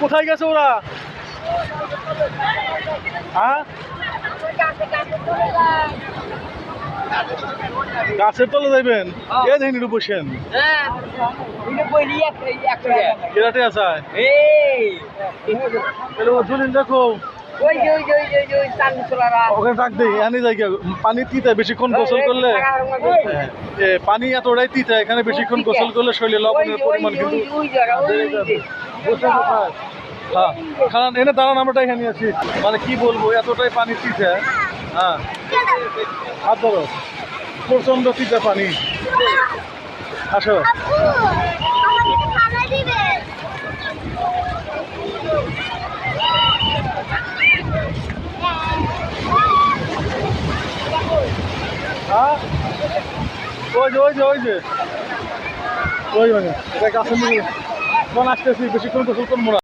কোথায় গেছে ওরা? হ্যাঁ? গাছের তলে যাইবেন? এ দেখেন একটু বসেন কেরাটে দেখো। ওখানে ডাক দেই এনে যাই। পানি তিতা বেশিক্ষণ গোসল করলে? হ্যাঁ, পানি এতটাই তিতা এখানে বেশিক্ষণ গোসল করলে শরীরে লবণের পরিমাণ কিন্তু হ্যাঁ এনে দাঁড়ান, আমরা এখানে আছি মানে কি বলব, এতটাই পানি তিতা হ্যাঁ। হাত ধরো। প্রচণ্ড তিতা পানি। আসো। হ্যাঁ। ওই যে ওই যে ওই যে। ওই মানে এটা গাছের Son astăzi, și când o în